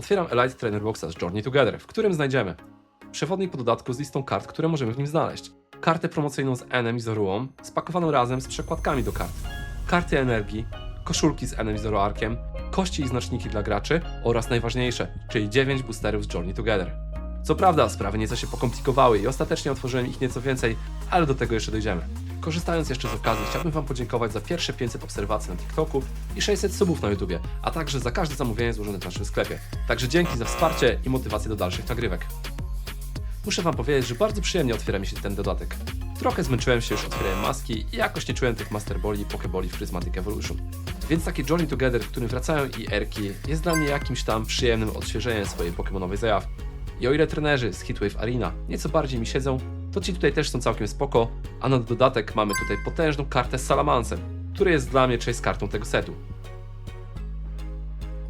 Otwieram Elite Trainer Boxa z Journey Together, w którym znajdziemy przewodnik po dodatku z listą kart, które możemy w nim znaleźć, kartę promocyjną z Enem i Zoruą, spakowaną razem z przekładkami do kart, karty energii, koszulki z Enem i Zoroarkiem, kości i znaczniki dla graczy oraz najważniejsze, czyli 9 boosterów z Journey Together. Co prawda, sprawy nieco się pokomplikowały i ostatecznie otworzyłem ich nieco więcej, ale do tego jeszcze dojdziemy. Korzystając jeszcze z okazji, chciałbym Wam podziękować za pierwsze 500 obserwacji na TikToku i 600 subów na YouTubie, a także za każde zamówienie złożone w naszym sklepie. Także dzięki za wsparcie i motywację do dalszych nagrywek. Muszę Wam powiedzieć, że bardzo przyjemnie otwiera mi się ten dodatek. Trochę zmęczyłem się już otwierając maski i jakoś nie czułem tych Master Boli i Pokeboli w Prismatic Evolution. Więc taki Journey Together, w którym wracają i Erki, jest dla mnie jakimś tam przyjemnym odświeżeniem swojej Pokemonowej zajawki. I o ile trenerzy z Heatwave Arena nieco bardziej mi siedzą, to ci tutaj też są całkiem spoko, a na dodatek mamy tutaj potężną kartę z Salamancem, który jest dla mnie chase kartą tego setu.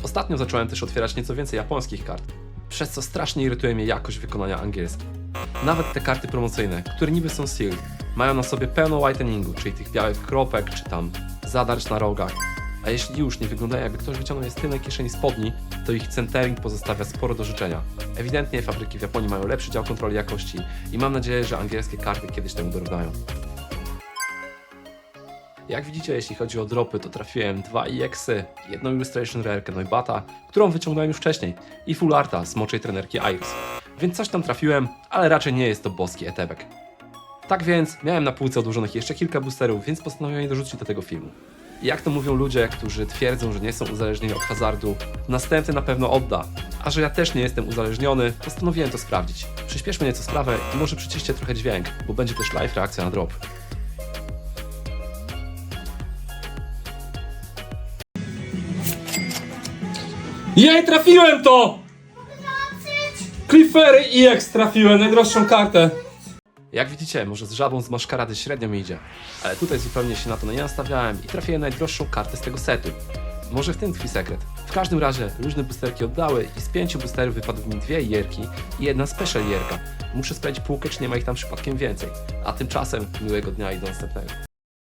Ostatnio zacząłem też otwierać nieco więcej japońskich kart, przez co strasznie irytuje mnie jakość wykonania angielskiej. Nawet te karty promocyjne, które niby są sealed, mają na sobie pełno whiteningu, czyli tych białych kropek, czy tam zadarć na rogach. A jeśli już nie wyglądają jakby ktoś wyciągnął je z tylnej kieszeni spodni, to ich centering pozostawia sporo do życzenia. Ewidentnie fabryki w Japonii mają lepszy dział kontroli jakości i mam nadzieję, że angielskie karty kiedyś temu dorównają. Jak widzicie, jeśli chodzi o dropy, to trafiłem dwa EXy, jedną Illustration Rare Noibata, którą wyciągnąłem już wcześniej, i Full Arta z moczej trenerki Iris. Więc coś tam trafiłem, ale raczej nie jest to boski etebek. Tak więc, miałem na półce odłożonych jeszcze kilka boosterów, więc postanowiłem je dorzucić do tego filmu. I jak to mówią ludzie, którzy twierdzą, że nie są uzależnieni od hazardu, następny na pewno odda. A że ja też nie jestem uzależniony, postanowiłem to sprawdzić. Przyspieszmy nieco sprawę i może przyciście trochę dźwięk, bo będzie też live reakcja na drop. Jej, trafiłem to! Cliffery EX trafiłem, najdroższą kartę. Jak widzicie, może z żabą z maszkarady średnio mi idzie, ale tutaj zupełnie się na to nie nastawiałem i trafiłem najdroższą kartę z tego setu. Może w tym tkwi sekret. W każdym razie różne boosterki oddały i z pięciu boosterów wypadły mi dwie jerki i jedna special jerka. Muszę sprawdzić półkę, czy nie ma ich tam przypadkiem więcej. A tymczasem miłego dnia i do następnego.